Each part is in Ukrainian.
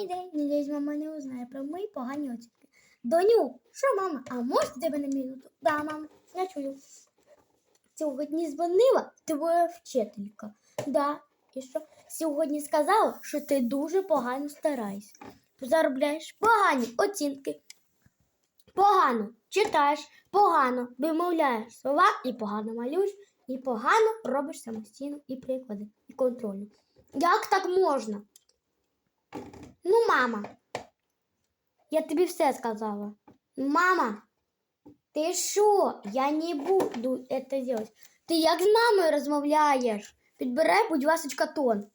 поганий день. Надіюсь, мама не узнає про мої погані оцінки. Доню, що мама? А можеш тебе на минуту? Да, мама, я чую. Сьогодні дзвонила твоя вчителька. Да. І що? Сьогодні сказала, що ти дуже погано стараєшся. Заробляєш погані оцінки. Погано читаєш, погано вимовляєш слова і погано малюєш, і погано робиш самостійно і приклади, і контрольні. Як так можна? Ну, мама, я тобі все сказала. Мама, ти що? Я не буду це делать. Ти як з мамою розмовляєш? Підбирай, будь ласка, тон.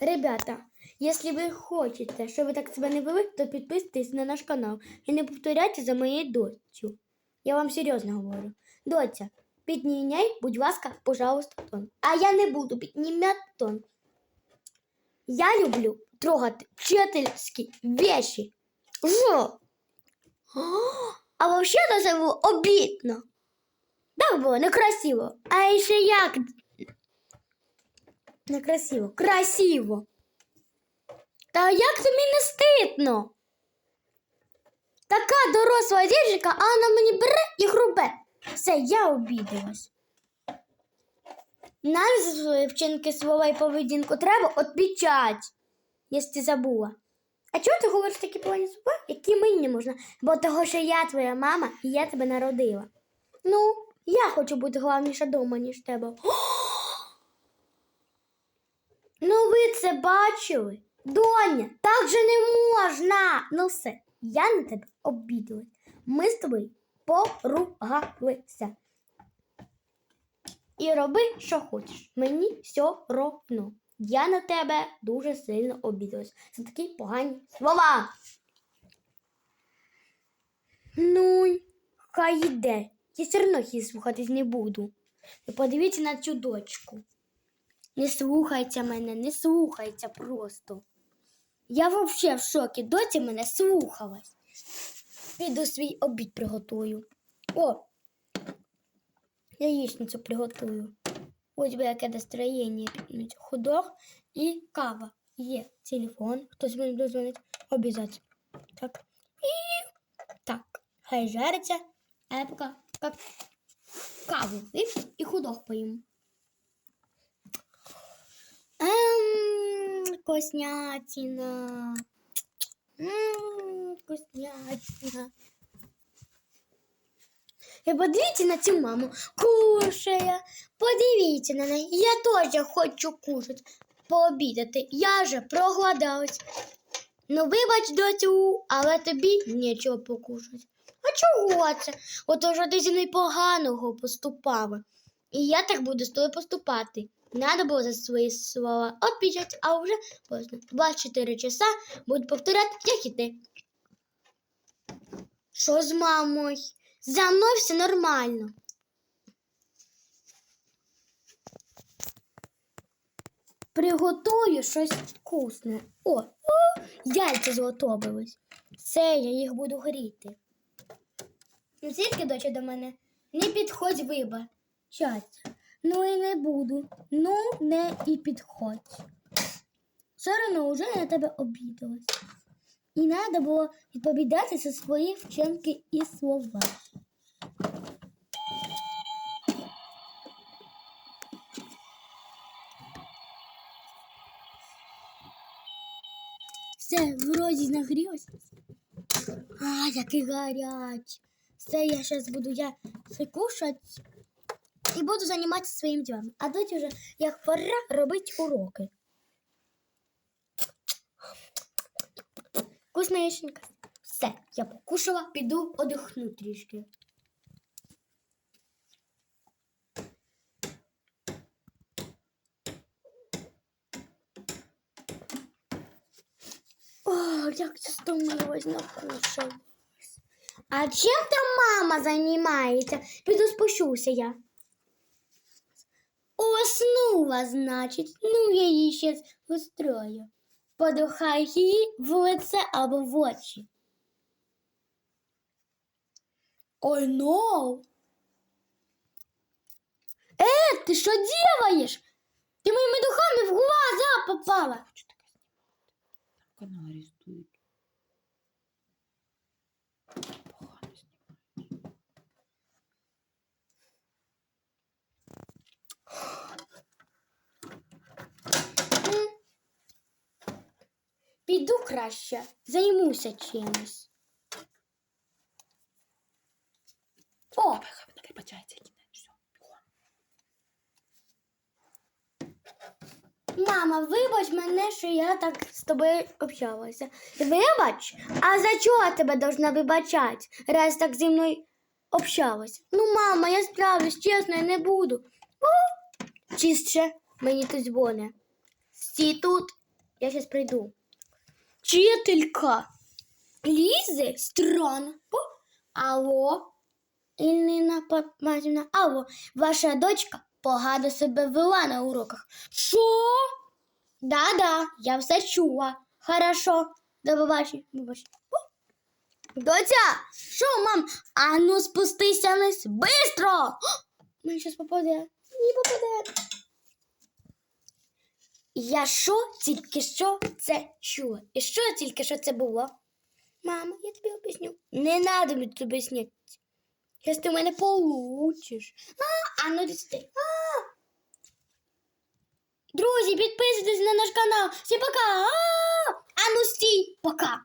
Ребята, якщо ви хочете, щоб ви так себе не вели, то підписуйтесь на наш канал і не повторяйте за моєю доцю. Я вам серйозно говорю. Доця, піднімай, будь ласка, пожалуйста, тон. А я не буду піднімати тон. Я люблю трогати вчительські вещи. Жо! А вообще-то це було обідно. Так було некрасиво. А ще як? Некрасиво. Красиво. Та як тобі не стидно? Така доросла дівчинка, а вона мені бере і грубе. Все, я обідалась. Нам за свої вчинки слова і поведінку треба відпічати, якщо ти забула. А чого ти говориш такі погані слова, які мені не можна? Бо того, що я твоя мама і я тебе народила. Ну, я хочу бути головніша дома, ніж тебе. Ну, ви це бачили? Доня, так же не можна. Ну все, я на тебе обідалась. Ми з тобою поругалися. І роби, що хочеш. Мені все ровно. Я на тебе дуже сильно обідалась. Це такі погані слова. Ну, хай йде. Я все одно її слухатись не буду. І подивіться на цю дочку. Не слухайте мене, не слухайте просто. Я взагалі в шокі. Доця мене слухалась. Піду свій обід приготую. О, яєчницю приготую. Ось би яке настроєння. Худох і кава. Є телефон. Хтось мені дозвонить. Обязательно. Так. І так. Хай жариться. А я поки как каву вип'ю і худох поїм. Ем, вкуснятина. М, вкуснятина. І подивіться на цю маму. Кушає. Подивіться на неї. Я теж хочу кушати, пообідати. Я же проголодалась. Ну, вибач, доцю, але тобі нічого покушати. А чого це? Ото що ти зі мною поступала. І я так буду з тобою поступати. Надо було за свої слова відпічати, а вже поздно. 24 часа буду повторяти, як і ти. Що з мамою? За мною все нормально. Приготую щось вкусне. О, о яйця зготовились. Все, я їх буду гріти. Ну, звідки доча до мене? Не підходь виба. вибачаться. Ну і не буду. Ну, не і підходь. Все одно вже я тебе обідалась. І треба було відповідати за свої вчинки і слова. Все, вроді нагрілося. А, який гарячий. Все, я зараз буду я кушати і буду займатися своїм ділом. А тут вже як пора робити уроки. Вкусна яшенька. Все, я покушала, піду одихну трішки. О, як я стомилась, накушалась. А чим там мама займається? Піду спущуся я. Уснула, значить. Ну, я її ще устрою Подухай її в лице або в очі. Ой, no. Э, ты что делаешь? Ты моими духами в глаза попала. канал арестують. Піду краще, займуся чимось. О, мама, вибач мене, що я так з тобою общалася. Вибач? А за чого тебе должна вибачати, раз так зі мною общалась? Ну, мама, я справлюсь, чесно, я не буду. Чистше, мені тут дзвоне. Стій тут, я зараз прийду. Вчителька. Лізи? Странно. Алло. Ілліна Патматівна, алло, ваша дочка погано себе вела на уроках. Що? Да-да, я все чула. Хорошо. До побачення. Доця, що, мам? А ну спустися вниз. Бистро! Мені щось попаде. Не попаде. Я що тільки що це чула? І що тільки що це було? Мама, я тобі об'ясню. Не треба мені тобі об'ясняти. Зараз ти в мене получиш. А, а ну дісти. Друзі, підписуйтесь на наш канал. Всім пока. А, а ну стій. Пока.